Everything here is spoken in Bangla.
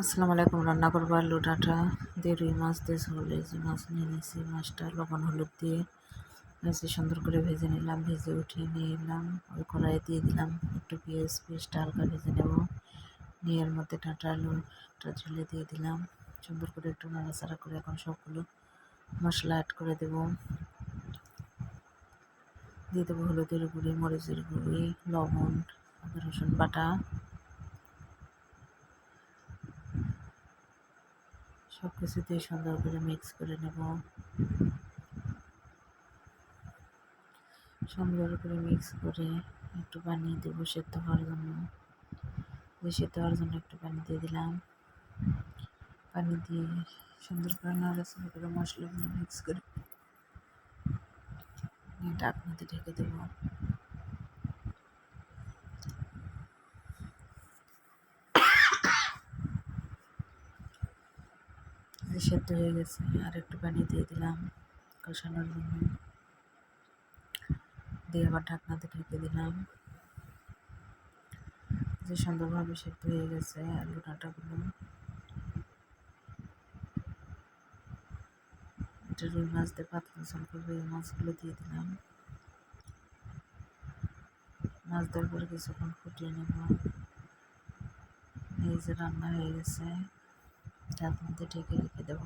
আসসালামু আলাইকুম, রান্না করব আলু, ডাঁটা দিয়ে, রুই মাছ দিয়ে ঝোলে যে মাছ নিয়ে নিয়েছি। মাছটা লবণ হলুদ দিয়ে বেশি সুন্দর করে ভেজে নিলাম, ভেজে উঠিয়ে নিয়ে এলাম। ওই কড়াইয়ে দিয়ে দিলাম একটু পেঁয়াজ পেস্টটা হালকা ভেজে নেব। নিয়ে এর মধ্যে ডাঁটা, আলুটা ঝুলে দিয়ে দিলাম। সুন্দর করে একটু নাড়াচাড়া করে এখন সবগুলো মশলা অ্যাড করে দেব। দিয়ে দেবো হলুদের গুঁড়ি, মরিচের গুঁড়ি, লবণ রসুন বাটা। সব কিছু দিয়ে সুন্দর করে মিক্স করে নেব। সুন্দর করে মিক্স করে একটু পানি দেব সেদ্ধ হওয়ার জন্য। সেদ্ধ হওয়ার জন্য একটু পানি দিয়ে দিলাম। পানি দিয়ে সুন্দর করে নাড়াচাড়া করে মশলাগুলো মিক্স করে ডাকনাতে ঢেকে দেবো। সেদ্ধ হয়ে গেছে। আর একটু পানি দিয়ে দিলাম, কষানোর জন্য। দিয়ে আবার ঢাকনাতে ঢেকে দিলাম। যে সুন্দরভাবে সেদ্ধ হয়ে গেছে আলু ডাঁটাগুলো। রুই মাছ দিয়ে পাতলা ঝোল করবে মাছগুলো দিয়ে দিলাম। মাছ দেওয়ার পরে কিছুক্ষণ ফুটিয়ে নেব। এই যে রান্না হয়ে গেছে। তার মধ্যে ঢেকে রেখে দেবো।